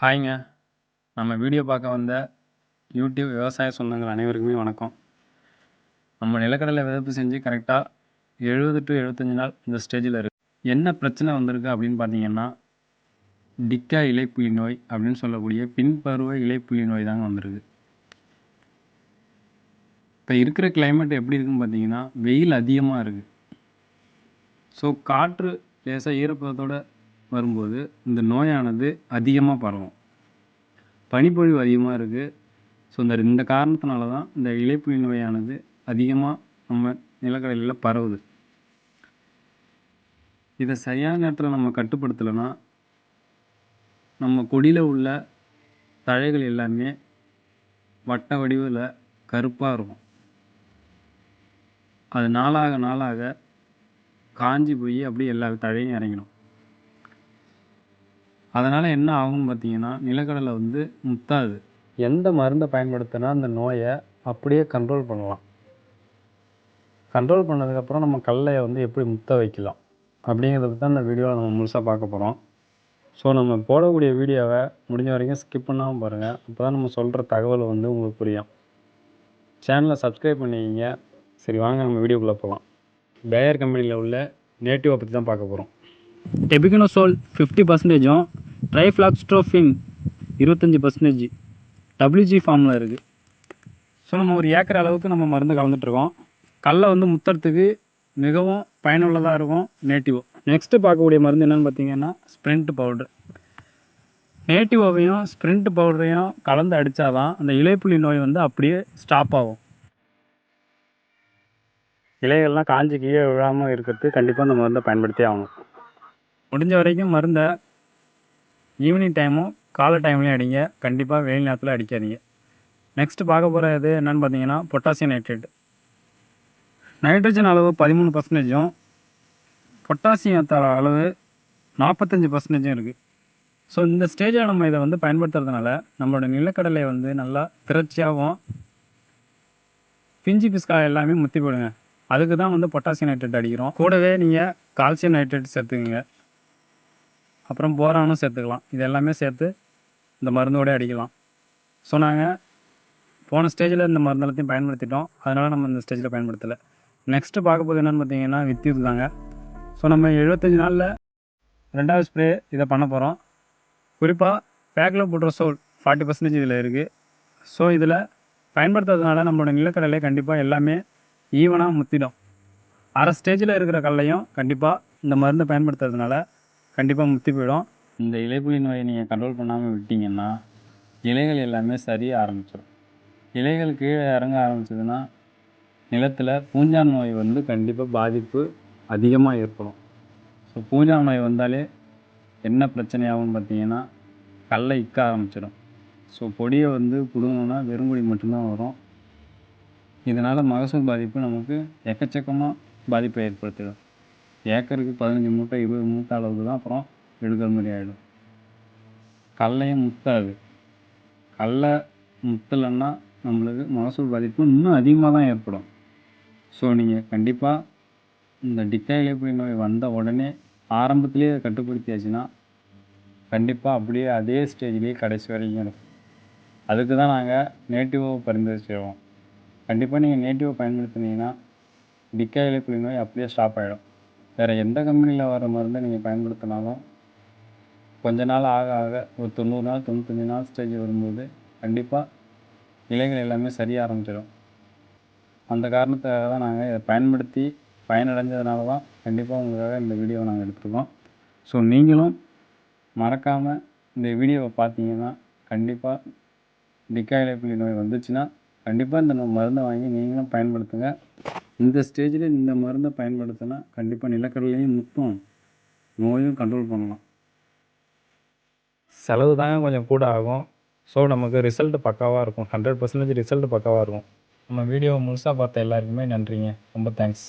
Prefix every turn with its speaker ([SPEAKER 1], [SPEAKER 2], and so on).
[SPEAKER 1] ஹாய்ங்க. நம்ம வீடியோ பார்க்க வந்த யூடியூப் விவசாய சொந்தங்கள் அனைவருக்குமே வணக்கம். நம்ம நிலக்கடலை விதப்பு செஞ்சு கரெக்டாக எழுபது டு எழுபத்தஞ்சி நாள் இந்த ஸ்டேஜில் இருக்குது என்ன பிரச்சனை வந்திருக்கு அப்படின்னு பார்த்தீங்கன்னா டிக்கா இலைப்புலி நோய் அப்படின்னு சொல்லக்கூடிய பின்பருவ இலைப்புலி நோய் தாங்க வந்திருக்கு. இப்போ இருக்கிற கிளைமேட் எப்படி இருக்குன்னு பார்த்தீங்கன்னா வெயில் அதிகமாக இருக்குது ஸோ காற்று லேசாக ஈரப்பதத்தோட வரும்போது இந்த நோயானது அதிகமாக பரவும். பனிப்பொழிவு அதிகமாக இருக்குது ஸோ இந்த இந்த காரணத்தினால தான் இந்த இலைப்புலி நோயானது அதிகமாக நம்ம நிலக்கடலையில் பரவுது. இதை சரியான நேரத்தில் நம்ம கட்டுப்படுத்தலைன்னா நம்ம கொடியில் உள்ள தழைகள் எல்லாமே வட்ட வடிவில் கருப்பாக இருக்கும். அது நாளாக நாளாக காஞ்சி போய் அப்படியே எல்லா தழையும் இறங்கிடும். அதனால் என்ன ஆகும்னு பார்த்தீங்கன்னா நிலக்கடலை வந்து முத்தாது. எந்த மருந்தை பயன்படுத்தினா அந்த நோயை அப்படியே கண்ட்ரோல் பண்ணலாம். கண்ட்ரோல் பண்ணதுக்கப்புறம் நம்ம கடலையை வந்து எப்படி முத்த வைக்கலாம்? அப்படிங்கிறத தான் இந்த வீடியோவில் நம்ம முழுசாக பார்க்க போகிறோம் ஸோ நம்ம போடக்கூடிய வீடியோவை முடிஞ்ச வரைக்கும் ஸ்கிப் பண்ணாமல் பாருங்கள் அப்போ தான் நம்ம சொல்கிற தகவல் வந்து உங்களுக்கு புரியும். சேனலை சப்ஸ்கிரைப் பண்ணிக்கிங்க. சரி வாங்க நம்ம வீடியோக்குள்ளே போகலாம் பேயர் கம்பெனியில் உள்ள நேட்டிவை பற்றி தான் பார்க்க போகிறோம்
[SPEAKER 2] டெபிகனோசோல் ஃபிஃப்டி பர்சன்டேஜும் ட்ரைஃப்ளாக்ஸ்ட்ரோஃபின் இருபத்தஞ்சி பர்சன்டேஜ் டபிள்யூஜி ஃபார்மில் இருக்குது
[SPEAKER 1] ஸோ நம்ம ஒரு ஏக்கர் அளவுக்கு நம்ம மருந்து கலந்துட்டுருக்கோம். கடலை வந்து முத்துறதுக்கு மிகவும் பயனுள்ளதாக இருக்கும் நேட்டிவோ நெக்ஸ்ட்டு பார்க்கக்கூடிய மருந்து என்னென்னு பார்த்தீங்கன்னா ஸ்ப்ரிண்ட் பவுட்ரு. நேட்டிவோவையும் ஸ்ப்ரிண்ட் பவுடரையும் கலந்து அடித்தா தான் அந்த இலைப்புள்ளி நோய் வந்து அப்படியே ஸ்டாப் ஆகும். இலைகள்லாம் காஞ்சி கீழே விழாமல் இருக்கிறதுக்கு கண்டிப்பாக அந்த மருந்தை பயன்படுத்தி ஆகணும். முடிஞ்ச வரைக்கும் மருந்தை ஈவினிங் டைமும் காலை டைம்லையும் அடிங்க. கண்டிப்பாக வெயில் நேரத்தில் அடிக்காதீங்க. நெக்ஸ்ட்டு பார்க்க போகிற இது என்னென்னு பார்த்தீங்கன்னா பொட்டாசியம் நைட்ரேட் நைட்ரஜன் அளவு பதிமூணு பர்சன்டேஜும் பொட்டாசியம் அளவு நாற்பத்தஞ்சு பர்சன்டேஜும் இருக்குது ஸோ இந்த ஸ்டேஜில் நம்ம இதை வந்து பயன்படுத்துறதுனால நம்மளோட நிலக்கடலை வந்து நல்லா திரட்சியாகவும் பிஞ்சு பிஸ்கா எல்லாமே முத்தி போடுங்க. அதுக்கு தான் வந்து பொட்டாசியம் நைட்ரேட் அடிக்கிறோம். கூடவே நீங்கள் கால்சியம் நைட்ரேட் சேர்த்துக்குங்க. அப்புறம் போரானும் சேர்த்துக்கலாம். இது எல்லாமே சேர்த்து இந்த மருந்தோட அடிக்கலாம். ஸோ நாங்கள் போன ஸ்டேஜில் இந்த மருந்து எல்லாத்தையும் பயன்படுத்திட்டோம். அதனால் நம்ம இந்த ஸ்டேஜில் பயன்படுத்தலை. நெக்ஸ்ட்டு பார்க்க போது என்னென்னு பார்த்தீங்கன்னா வித்தியூத் தாங்க. ஸோ நம்ம எழுபத்தஞ்சி நாளில் ரெண்டாவது ஸ்ப்ரே இதை பண்ண போகிறோம் குறிப்பாக பேக்கில் போடுற சோல் ஃபார்ட்டி பர்சன்டேஜ் இதில் இருக்குது ஸோ இதில் பயன்படுத்துறதுனால நம்மளோட நிலக்கடலை கண்டிப்பாக எல்லாமே ஈவனாக முத்திடும். அரை ஸ்டேஜில் இருக்கிற கடலையும் கண்டிப்பாக இந்த மருந்தை பயன்படுத்துறதுனால கண்டிப்பாக முத்தி போயிடும். இந்த இலைப்புலி நோயை நீங்கள் கண்ட்ரோல் பண்ணாமல் விட்டிங்கன்னா இலைகள் எல்லாமே சரிய ஆரம்பிச்சிடும் இலைகள் கீழே இறங்க ஆரம்பிச்சதுன்னா நிலத்தில் பூஞ்சான் நோய் வந்து கண்டிப்பாக பாதிப்பு அதிகமாக ஏற்படும். ஸோ பூஞ்சான் நோய் வந்தாலே என்ன பிரச்சனை ஆகும்னு பார்த்தீங்கன்னா கல்லை இக்க ஆரம்பிச்சிடும் ஸோ பொடியை வந்து பிடுங்கணுன்னா வெறுங்குடி மட்டும்தான் வரும். இதனால் மகசூல் பாதிப்பு நமக்கு எக்கச்சக்கமாக பாதிப்பை ஏற்படுத்திடும். ஏக்கருக்கு பதினஞ்சு மூட்டை இருபது மூட்டை அளவுக்கு தான் அப்புறம் எடுக்கிற மாதிரி ஆகிடும் கடலையும் முத்தாது. கடல முத்தலைன்னா நம்மளுக்கு மகசூல் பாதிப்பு இன்னும் அதிகமாக தான் ஏற்படும். ஸோ நீங்கள் கண்டிப்பாக இந்த டிக்கா இலைப்புலி நோய் வந்த உடனே ஆரம்பத்துலேயே அதை கட்டுப்படுத்தியாச்சுன்னா கண்டிப்பாக அப்படியே அதே ஸ்டேஜ்லேயே கடைசி வரைக்கும் இருக்கும். அதுக்கு தான் நாங்கள் நேட்டிவை பரிந்துரை செய்வோம். கண்டிப்பாக நீங்கள் நேட்டிவை பயன்படுத்தினீங்கன்னா டிக்கா இலைப்புலி நோய் அப்படியே ஸ்டாப் ஆகிடும் வேறு எந்த கம்பெனியில் வர மருந்தை நீங்கள் பயன்படுத்தினாலும் கொஞ்ச நாள் ஆக ஆக ஒரு தொண்ணூறு நாள் தொண்ணூத்தஞ்சு நாள் ஸ்டேஜ் வரும்போது கண்டிப்பாக இலைகள் எல்லாமே சரிய ஆரம்பிச்சிடும். அந்த காரணத்துக்காக தான் நாங்கள் இதை பயன்படுத்தி பயனடைஞ்சதுனால தான் கண்டிப்பாக உங்களுக்காக இந்த வீடியோவை நாங்கள் எடுத்துருக்கோம். ஸோ நீங்களும் மறக்காமல் இந்த வீடியோவை பார்த்தீங்கன்னா கண்டிப்பாக டிக்கா இலைப்புலி நோய் வந்துச்சுன்னா கண்டிப்பாக இந்த மருந்தை வாங்கி நீங்களும் பயன்படுத்துங்க. இந்த ஸ்டேஜில் இந்த மருந்தை பயன்படுத்தினா கண்டிப்பாக நிலக்கடலையும் முத்தும் நோயும் கண்ட்ரோல் பண்ணலாம். செலவு தாங்க கொஞ்சம் கூட ஆகும். ஸோ நமக்கு ரிசல்ட் பக்காவாக இருக்கும். ஹண்ட்ரட் பர்சன்டேஜ் ரிசல்ட் பக்காவாக இருக்கும். நம்ம வீடியோவை முழுசாக பார்த்த எல்லாருக்குமே நன்றிங்க. ரொம்ப தேங்க்ஸ்